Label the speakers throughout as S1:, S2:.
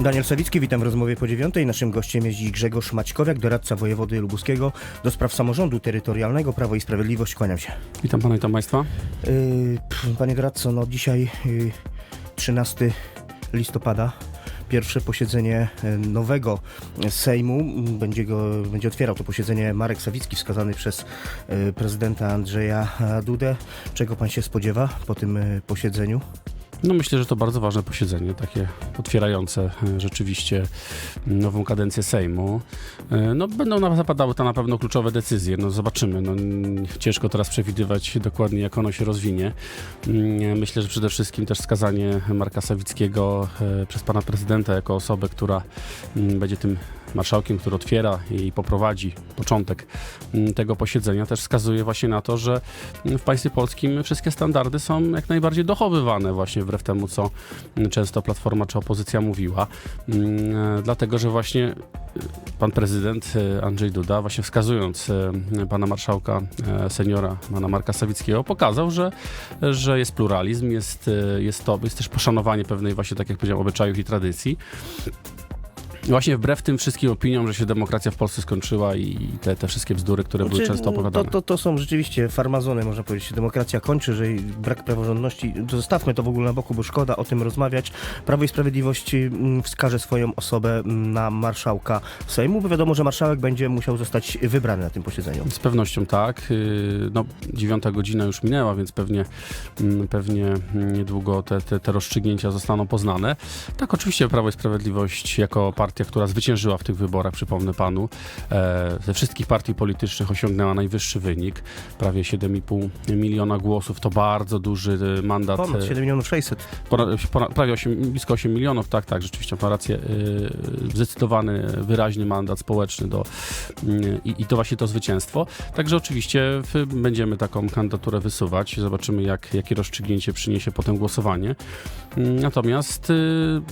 S1: Daniel Sawicki, witam w rozmowie po dziewiątej. Naszym gościem jest Grzegorz Maćkowiak, doradca wojewody lubuskiego do spraw samorządu terytorialnego. Prawo i Sprawiedliwość, kłaniam się.
S2: Witam pana, witam państwa.
S1: Pff, panie doradco, no dzisiaj yy, 13 listopada. Pierwsze posiedzenie e, nowego Sejmu. Będzie, go, będzie otwierał to posiedzenie Marek Sawicki, wskazany przez prezydenta Andrzeja Dudę. Czego pan się spodziewa po tym posiedzeniu?
S2: No myślę, że to bardzo ważne posiedzenie, takie otwierające e, rzeczywiście nową kadencję Sejmu. E, No będą zapadały tam na pewno kluczowe decyzje, no zobaczymy. No, ciężko teraz przewidywać dokładnie, jak ono się rozwinie. Mm, Myślę, że przede wszystkim też skazanie Marka Sawickiego e, przez pana prezydenta jako osobę, która mm, będzie tym marszałkiem, który otwiera i poprowadzi początek mm, tego posiedzenia, też wskazuje właśnie na to, że w państwie polskim wszystkie standardy są jak najbardziej dochowywane właśnie wbrew temu, co często Platforma czy opozycja mówiła. Mm, e, Dlatego, że właśnie e, pan prezydent e, Andrzej Duda, właśnie wskazując pana marszałka seniora, pana Marka Sawickiego, pokazał, że, że jest pluralizm, jest, jest to, jest też poszanowanie pewnej właśnie, tak jak powiedziałem, obyczajów i tradycji. Właśnie wbrew tym wszystkim opiniom, że się demokracja w Polsce skończyła i te, te wszystkie bzdury, które były
S1: Znaczy,
S2: często
S1: to,
S2: opowiadane.
S1: to, to są rzeczywiście farmazony, można powiedzieć. Demokracja kończy, że brak praworządności. Zostawmy to w ogóle na boku, bo szkoda o tym rozmawiać. Prawo i Sprawiedliwość mm, wskaże swoją osobę mm, na marszałka Sejmu, bo wiadomo, że marszałek będzie musiał zostać wybrany na tym posiedzeniu.
S2: Z pewnością tak. Yy, No, dziewiąta godzina już minęła, więc pewnie, mm, pewnie niedługo te, te, te rozstrzygnięcia zostaną poznane. Tak, oczywiście Prawo i Sprawiedliwość jako partia, która zwyciężyła w tych wyborach, przypomnę panu, e, ze wszystkich partii politycznych osiągnęła najwyższy wynik, prawie 7,5 miliona głosów. To bardzo duży e, mandat.
S1: Ponad
S2: e,
S1: 7 milionów 600.
S2: ponad, ponad, prawie 8, blisko 8 milionów, tak, tak, rzeczywiście ma rację, zdecydowany, wyraźny mandat społeczny do, yy, i, i to właśnie to zwycięstwo. Także oczywiście będziemy taką kandydaturę wysuwać, zobaczymy jak, jakie rozstrzygnięcie przyniesie potem głosowanie. Yy, natomiast yy,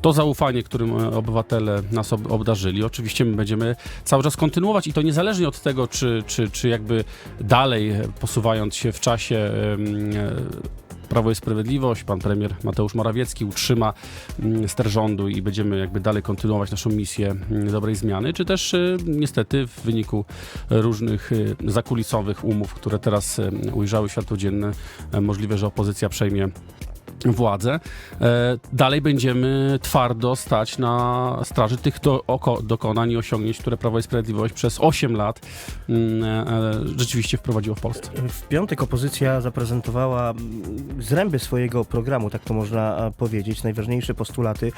S2: to zaufanie, którym e, obywatele nas ob- obdarzyli, oczywiście my będziemy cały czas kontynuować i to niezależnie od tego, czy, czy, czy jakby dalej e, posuwając się w czasie e, Prawo i Sprawiedliwość, pan premier Mateusz Morawiecki utrzyma mm, ster rządu i będziemy jakby dalej kontynuować naszą misję mm, dobrej zmiany, czy też niestety w wyniku różnych zakulisowych umów, które teraz ujrzały światło dzienne, możliwe, że opozycja przejmie władzę. E, Dalej będziemy twardo stać na straży tych do, oko, dokonań i osiągnięć, które Prawo i Sprawiedliwość przez 8 lat mm, e, rzeczywiście wprowadziło w Polsce.
S1: W piątek opozycja zaprezentowała zręby swojego programu, tak to można powiedzieć, najważniejsze postulaty.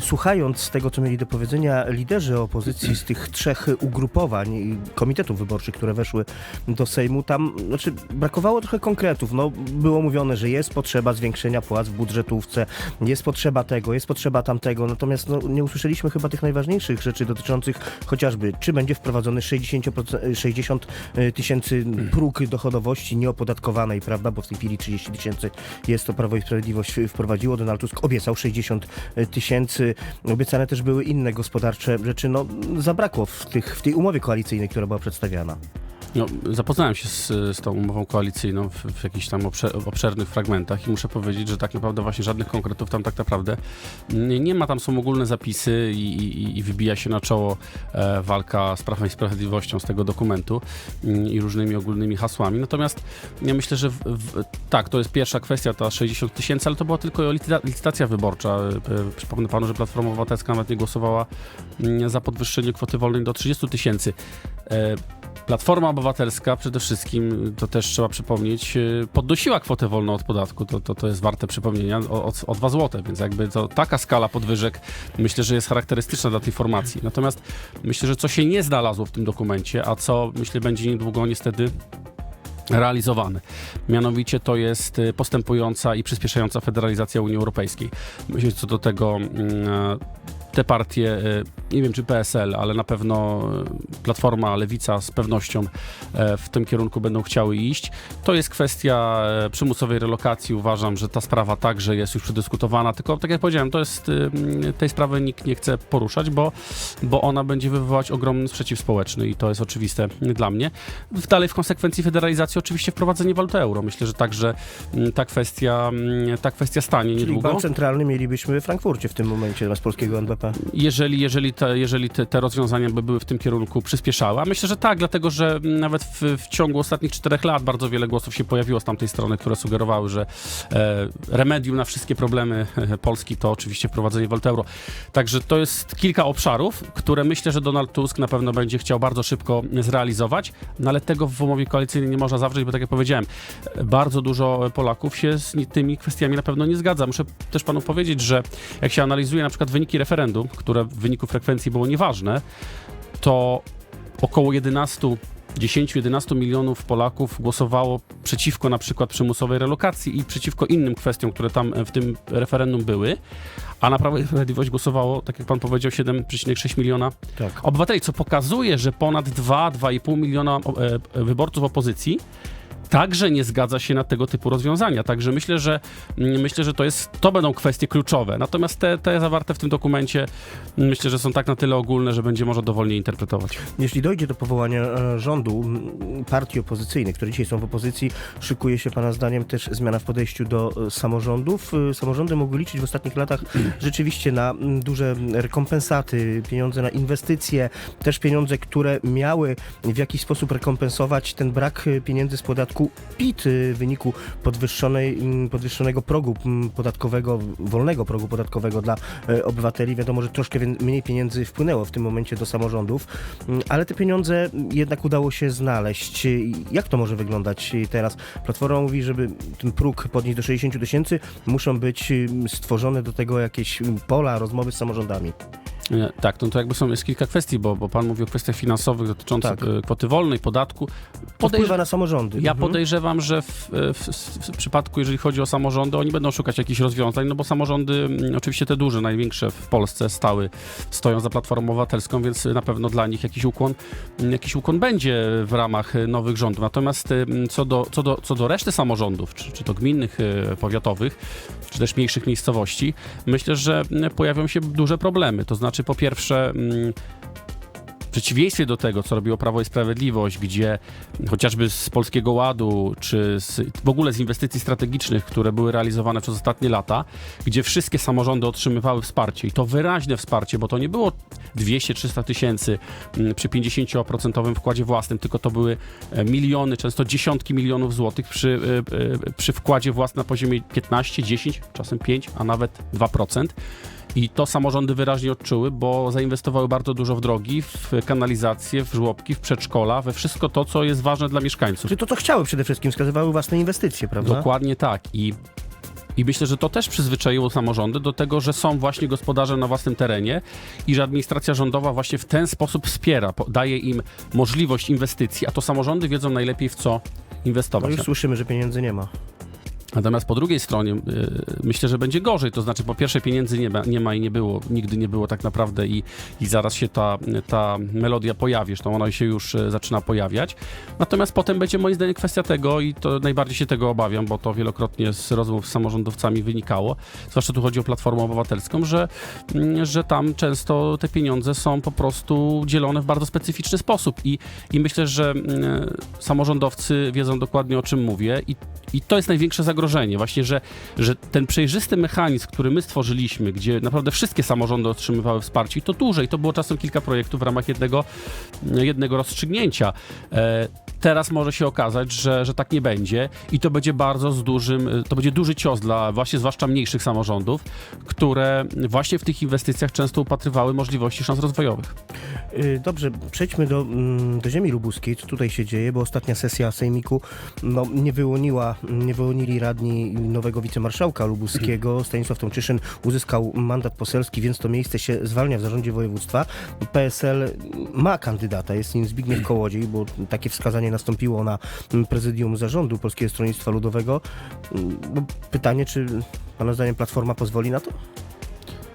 S1: Słuchając tego, co mieli do powiedzenia liderzy opozycji z tych trzech ugrupowań i komitetów wyborczych, które weszły do Sejmu, tam znaczy, brakowało trochę konkretów. No, było mówione, że jest potrzeba zwiększenia płac w budżetówce, jest potrzeba tego, jest potrzeba tamtego, natomiast no, nie usłyszeliśmy chyba tych najważniejszych rzeczy dotyczących chociażby, czy będzie wprowadzony 60%, 60 tysięcy próg dochodowości nieopodatkowanej, prawda, bo w tej chwili 30 tysięcy jest to Prawo i Sprawiedliwość wprowadziło. Donald Tusk obiecał 60 tysięcy. Obiecane też były inne gospodarcze rzeczy. No, zabrakło w, tych, w tej umowie koalicyjnej, która była przedstawiana.
S2: No, zapoznałem się z, z tą umową koalicyjną w, w jakichś tam obsze, obszernych fragmentach i muszę powiedzieć, że tak naprawdę właśnie żadnych konkretów tam tak naprawdę nie, nie ma. Tam są ogólne zapisy i, i, i wybija się na czoło e, walka z Prawem i Sprawiedliwością z tego dokumentu mm, i różnymi ogólnymi hasłami. Natomiast ja myślę, że w, w, tak, to jest pierwsza kwestia, ta 60 tysięcy, ale to była tylko licyta- licytacja wyborcza. E, e, Przypomnę panu, że Platforma Obywatelska nawet nie głosowała mm, za podwyższenie kwoty wolnej do 30 tysięcy. E, Platforma Obywatelska przede wszystkim, to też trzeba przypomnieć, yy, podnosiła kwotę wolną od podatku, to, to, to jest warte przypomnienia, o, o, o 2 zł, więc jakby to taka skala podwyżek myślę, że jest charakterystyczna dla tej formacji. Natomiast myślę, że co się nie znalazło w tym dokumencie, a co myślę będzie niedługo niestety realizowane. Mianowicie to jest y, postępująca i przyspieszająca federalizacja Unii Europejskiej. Myślę, co do tego mm, te partie y, nie wiem czy PSL, ale na pewno e, Platforma, Lewica z pewnością e, w tym kierunku będą chciały iść. To jest kwestia e, przymusowej relokacji. Uważam, że ta sprawa także jest już przedyskutowana, tylko tak jak powiedziałem, to jest, tej sprawy nikt nie chce poruszać, bo, bo ona będzie wywoływać ogromny sprzeciw społeczny i to jest oczywiste dla mnie. W- Dalej w konsekwencji federalizacji oczywiście wprowadzenie waluty euro. Myślę, że także ta kwestia, ta kwestia stanie
S1: Czyli
S2: niedługo.
S1: bank centralny mielibyśmy we Frankfurcie w tym momencie zamiast polskiego NBP.
S2: Jeżeli, jeżeli, te, jeżeli te, te rozwiązania by były w tym kierunku przyspieszały. A myślę, że tak, dlatego że nawet w, w ciągu ostatnich czterech lat bardzo wiele głosów się pojawiło z tamtej strony, które sugerowały, że e, remedium na wszystkie problemy e, Polski to oczywiście wprowadzenie waluty euro. Także to jest kilka obszarów, które myślę, że Donald Tusk na pewno będzie chciał bardzo szybko zrealizować, no ale tego w umowie koalicyjnej nie można zawrzeć, bo tak jak powiedziałem, bardzo dużo Polaków się z tymi kwestiami na pewno nie zgadza. Muszę też panu powiedzieć, że jak się analizuje na przykład wyniki referendum, które w wyniku frekwencji było nieważne, to około 11 10-11 milionów Polaków głosowało przeciwko na przykład przymusowej relokacji i przeciwko innym kwestiom, które tam e, w tym referendum były, a na Prawo i Sprawiedliwość głosowało, tak jak pan powiedział, 7,6 miliona
S1: Tak.
S2: obywateli, co pokazuje, że ponad 2-2,5 miliona e, wyborców opozycji także nie zgadza się na tego typu rozwiązania. Także myślę, że mm, myślę, że to jest to będą kwestie kluczowe. Natomiast te, te zawarte w tym dokumencie mm, myślę, że są tak na tyle ogólne, że będzie można dowolnie interpretować.
S1: Jeśli dojdzie do powołania e, rządu, partii opozycyjnych, które dzisiaj są w opozycji, szykuje się Pana zdaniem też zmiana w podejściu do e, samorządów. E, Samorządy mogły liczyć w ostatnich latach rzeczywiście na duże rekompensaty, pieniądze na inwestycje, też pieniądze, które miały w jakiś sposób rekompensować ten brak pieniędzy z podatku PIT e, w wyniku podwyższonej, m, podwyższonego progu m, podatkowego, wolnego progu podatkowego dla e, obywateli. Wiadomo, że troszkę mniej pieniędzy wpłynęło w tym momencie do samorządów, Mm, ale te pieniądze jednak udało się znaleźć. Jak to może wyglądać teraz? Platforma mówi, żeby ten próg podnieść do 60 tysięcy, muszą być ym, stworzone do tego jakieś pola rozmowy z samorządami.
S2: Nie, Tak, no to jakby są jest kilka kwestii, bo, bo pan mówi o kwestiach finansowych dotyczących
S1: Tak.
S2: e, kwoty wolnej, podatku.
S1: To
S2: Podejrz-
S1: wpływa na samorządy.
S2: Ja. Podejrzewam, że w, w, w przypadku, jeżeli chodzi o samorządy, oni będą szukać jakichś rozwiązań, no bo samorządy, mm, oczywiście te duże, największe w Polsce stały, stoją za Platformą Obywatelską, więc na pewno dla nich jakiś ukłon, mm, jakiś ukłon będzie w ramach e, nowych rządów. Natomiast mm, co do, co do, co do reszty samorządów, czy, czy to gminnych, e, powiatowych, czy też mniejszych miejscowości, myślę, że pojawią się duże problemy. To znaczy, po pierwsze, w przeciwieństwie do tego, co robiło Prawo i Sprawiedliwość, gdzie chociażby z Polskiego Ładu, czy z, w ogóle z inwestycji strategicznych, które były realizowane przez ostatnie lata, gdzie wszystkie samorządy otrzymywały wsparcie i to wyraźne wsparcie, bo to nie było 200-300 tysięcy mm, przy 50% wkładzie własnym, tylko to były e, miliony, często dziesiątki milionów złotych przy, e, e, przy wkładzie własnym na poziomie 15, 10, czasem 5, a nawet 2%. I to samorządy wyraźnie odczuły, bo zainwestowały bardzo dużo w drogi, w kanalizację, w żłobki, w przedszkola, we wszystko to, co jest ważne dla mieszkańców.
S1: Czy to, co chciały przede wszystkim, wskazywały własne inwestycje, prawda?
S2: Dokładnie tak. I, I myślę, że to też przyzwyczaiło samorządy do tego, że są właśnie gospodarze na własnym terenie i że administracja rządowa właśnie w ten sposób wspiera, daje im możliwość inwestycji, a to samorządy wiedzą najlepiej w co
S1: No
S2: inwestować.
S1: już słyszymy, że pieniędzy nie ma.
S2: Natomiast po drugiej stronie y, myślę, że będzie gorzej. To znaczy, po pierwsze, pieniędzy nie ma, nie ma i nie było, nigdy nie było tak naprawdę, i, i zaraz się ta, ta melodia pojawi. Zresztą ona się już y, zaczyna pojawiać. Natomiast potem będzie moim zdaniem kwestia tego, i to najbardziej się tego obawiam, bo to wielokrotnie z rozmów z samorządowcami wynikało, zwłaszcza tu chodzi o Platformę Obywatelską, że, mm, że tam często te pieniądze są po prostu dzielone w bardzo specyficzny sposób. I, i myślę, że mm, samorządowcy wiedzą dokładnie o czym mówię i, i to jest największe zagrożenie, właśnie, że, że ten przejrzysty mechanizm, który my stworzyliśmy, gdzie naprawdę wszystkie samorządy otrzymywały wsparcie i to duże, i to było czasem kilka projektów w ramach jednego, jednego rozstrzygnięcia. E, teraz może się okazać, że, że tak nie będzie i to będzie bardzo z dużym, to będzie duży cios dla właśnie zwłaszcza mniejszych samorządów, które właśnie w tych inwestycjach często upatrywały możliwości szans rozwojowych.
S1: Y, Dobrze, przejdźmy do, mm, do ziemi lubuskiej. Co tutaj się dzieje? Bo ostatnia sesja Sejmiku no, nie, wyłoniła, nie wyłonili radni nowego wicemarszałka lubuskiego. Stanisław Tomczyszyn uzyskał mandat poselski, więc to miejsce się zwalnia w zarządzie województwa. PSL ma kandydata, jest nim Zbigniew Kołodziej, bo takie wskazanie nastąpiło na prezydium zarządu Polskiego Stronnictwa Ludowego. Mm, Pytanie, czy Pana zdaniem Platforma pozwoli na to?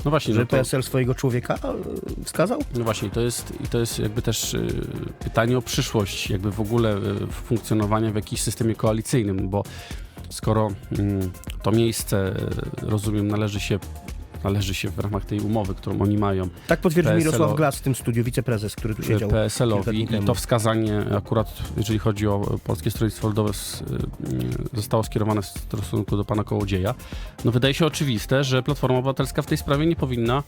S2: No właśnie,
S1: Że
S2: no to,
S1: PSL swojego człowieka e, wskazał?
S2: no właśnie, to jest, i to jest jakby też y, pytanie o przyszłość, jakby w ogóle y, funkcjonowania w jakimś systemie koalicyjnym, bo skoro mm, to miejsce, y, rozumiem, należy się, należy się w ramach tej umowy, którą oni mają,
S1: Tak potwierdził Mirosław Glas w tym studiu, wiceprezes, który tu siedział.
S2: PSL-owi i to wskazanie akurat, jeżeli chodzi o Polskie Stronnictwo Ludowe, s- y, zostało skierowane w stosunku do pana Kołodzieja, no wydaje się oczywiste, że Platforma Obywatelska w tej sprawie nie powinna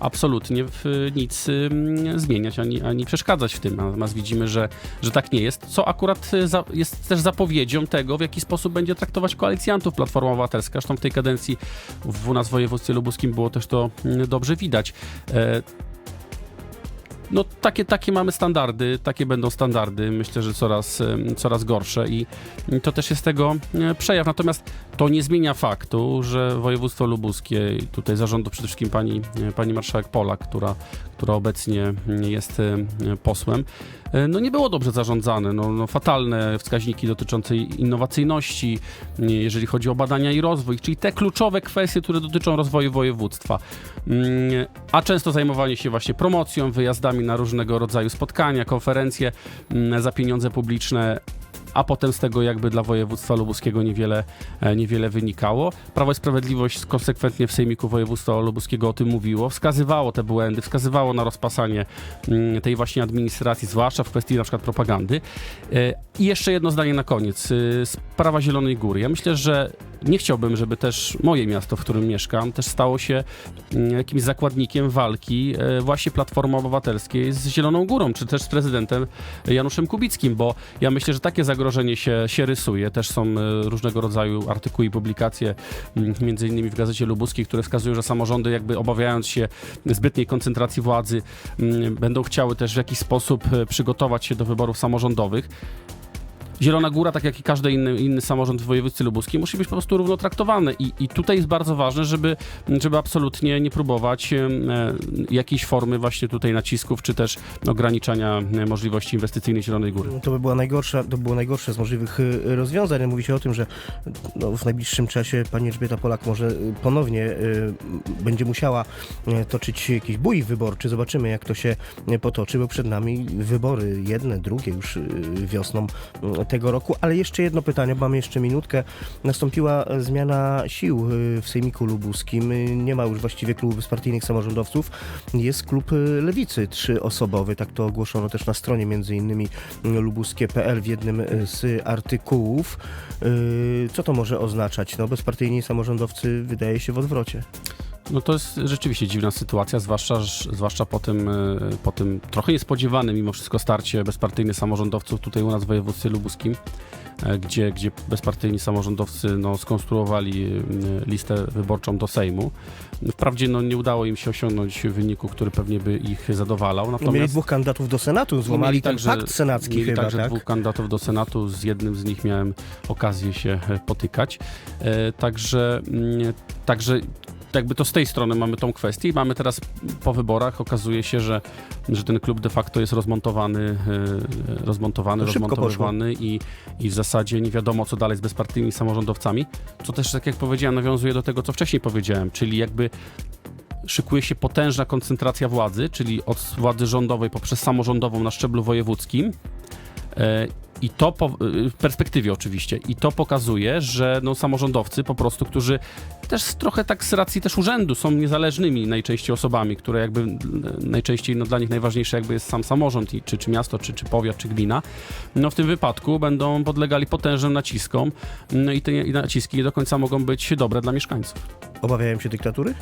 S2: absolutnie w nic ym, zmieniać ani, ani przeszkadzać w tym. Natomiast widzimy, że, że tak nie jest, co akurat y, za, jest też zapowiedzią tego, w jaki sposób będzie traktować koalicjantów Platforma Obywatelska. Zresztą w tej kadencji w, u nas w województwie lubuskim było też to mm, dobrze widać. E, no takie, takie mamy standardy, takie będą standardy, myślę, że coraz, em, coraz gorsze i to też jest tego e, przejaw. Natomiast to nie zmienia faktu, że województwo lubuskie, tutaj zarządu przede wszystkim pani, e, pani marszałek Polak, która, która obecnie jest e, posłem, e, no nie było dobrze zarządzane. No, no fatalne wskaźniki dotyczące innowacyjności, jeżeli chodzi o badania i rozwój, czyli te kluczowe kwestie, które dotyczą rozwoju województwa. Mm, A często zajmowanie się właśnie promocją, wyjazdami na różnego rodzaju spotkania, konferencje mm, za pieniądze publiczne, a potem z tego jakby dla województwa lubuskiego niewiele, e, niewiele wynikało. Prawo i Sprawiedliwość konsekwentnie w Sejmiku Województwa Lubuskiego o tym mówiło, wskazywało te błędy, wskazywało na rozpasanie mm, tej właśnie administracji, zwłaszcza w kwestii na przykład propagandy. I jeszcze jedno zdanie na koniec. Y, Sprawa Zielonej Góry. Ja myślę, że nie chciałbym, żeby też moje miasto, w którym mieszkam, też stało się mm, jakimś zakładnikiem walki e, właśnie Platformy Obywatelskiej z Zieloną Górą, czy też z prezydentem Januszem Kubickim, bo ja myślę, że takie zagrożenie się, się rysuje. Też są e, różnego rodzaju artykuły i publikacje, m, między innymi w Gazecie Lubuskiej, które wskazują, że samorządy jakby obawiając się zbytniej koncentracji władzy, m, będą chciały też w jakiś sposób e, przygotować się do wyborów samorządowych. Zielona Góra, tak jak i każdy inny, inny samorząd w województwie lubuskim, musi być po prostu równo traktowany. I, I tutaj jest bardzo ważne, żeby, żeby absolutnie nie próbować e, jakiejś formy właśnie tutaj nacisków, czy też ograniczania e, możliwości inwestycyjnej Zielonej Góry.
S1: To by była najgorsza, to było najgorsze z możliwych y, rozwiązań. Mówi się o tym, że no, w najbliższym czasie pani Elżbieta Polak może y, ponownie y, będzie musiała y, toczyć jakiś bój wyborczy. Zobaczymy, jak to się potoczy, bo przed nami wybory jedne, drugie już y, wiosną y, tego roku. Ale jeszcze jedno pytanie, bo mamy jeszcze minutkę. Nastąpiła e, zmiana sił y, w Sejmiku Lubuskim. Y, Nie ma już właściwie klubu bezpartyjnych samorządowców. Jest klub Lewicy trzyosobowy. Tak to ogłoszono też na stronie między innymi lubuskie.pl w jednym z artykułów. Co to może oznaczać? No, bezpartyjni samorządowcy wydaje się w odwrocie.
S2: No to jest rzeczywiście dziwna sytuacja, zwłaszcza, zwłaszcza po, tym, e, po tym trochę niespodziewanym mimo wszystko starcie bezpartyjnych samorządowców tutaj u nas w województwie lubuskim, e, gdzie, gdzie bezpartyjni samorządowcy no, skonstruowali e, listę wyborczą do Sejmu. Wprawdzie no, nie udało im się osiągnąć wyniku, który pewnie by ich zadowalał.
S1: No, mieli
S2: Natomiast
S1: dwóch kandydatów do Senatu, złamali
S2: także-
S1: pakt senacki
S2: Mieli
S1: chyba,
S2: także
S1: tak?
S2: dwóch kandydatów do Senatu, z jednym z nich miałem okazję się potykać. Także, mm, także jakby to z tej strony mamy tą kwestię i mamy teraz po wyborach, okazuje się, że, że ten klub de facto jest rozmontowany, e, rozmontowany,
S1: To szybko
S2: rozmontowywany i, i w zasadzie nie wiadomo, co dalej z bezpartyjnymi samorządowcami, co też, tak jak powiedziałem, nawiązuje do tego, co wcześniej powiedziałem, czyli jakby szykuje się potężna koncentracja władzy, czyli od władzy rządowej poprzez samorządową na szczeblu wojewódzkim. I to po, w perspektywie oczywiście. I to pokazuje, że no, samorządowcy po prostu, którzy też trochę tak z racji też urzędu są niezależnymi najczęściej osobami, które jakby najczęściej no, dla nich najważniejsze jakby jest sam samorząd, czy, czy miasto, czy, czy powiat, czy gmina, no w tym wypadku będą podlegali potężnym naciskom no, i te naciski nie do końca mogą być dobre dla mieszkańców.
S1: Obawiają się dyktatury?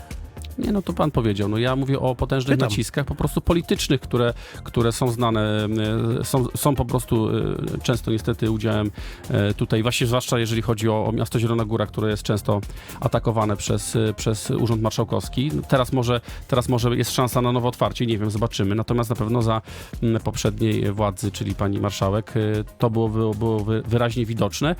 S2: Nie, no to pan powiedział. No ja mówię o potężnych
S1: Pytam.
S2: naciskach po prostu politycznych, które, które są znane, e, są, są po prostu e, często niestety udziałem e, tutaj, właśnie zwłaszcza jeżeli chodzi o, o miasto Zielona Góra, które jest często atakowane przez, przez Urząd Marszałkowski. Teraz może, teraz może jest szansa na nowe otwarcie, nie wiem, zobaczymy. Natomiast na pewno za poprzedniej władzy, czyli pani marszałek, to było, było, było wy- wyraźnie widoczne.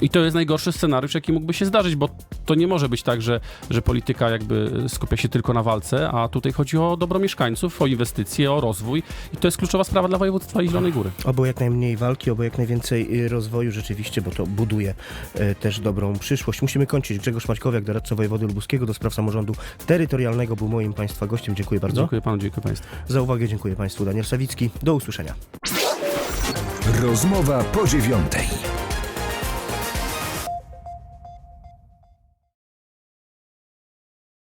S2: I to jest najgorszy scenariusz, jaki mógłby się zdarzyć, bo to nie może być tak, że, że polityka jakby skupia się tylko na walce, a tutaj chodzi o dobro mieszkańców, o inwestycje, o rozwój i to jest kluczowa sprawa dla województwa i Zielonej Góry.
S1: Oby jak najmniej walki, oby jak najwięcej y, rozwoju rzeczywiście, bo to buduje e, też dobrą przyszłość. Musimy kończyć. Grzegorz Maćkowiak, doradca wojewody lubuskiego do spraw samorządu terytorialnego był moim Państwa gościem. Dziękuję bardzo.
S2: Dziękuję panu, dziękuję państwu.
S1: Za uwagę dziękuję Państwu. Daniel Sawicki. Do usłyszenia.
S3: Rozmowa po dziewiątej.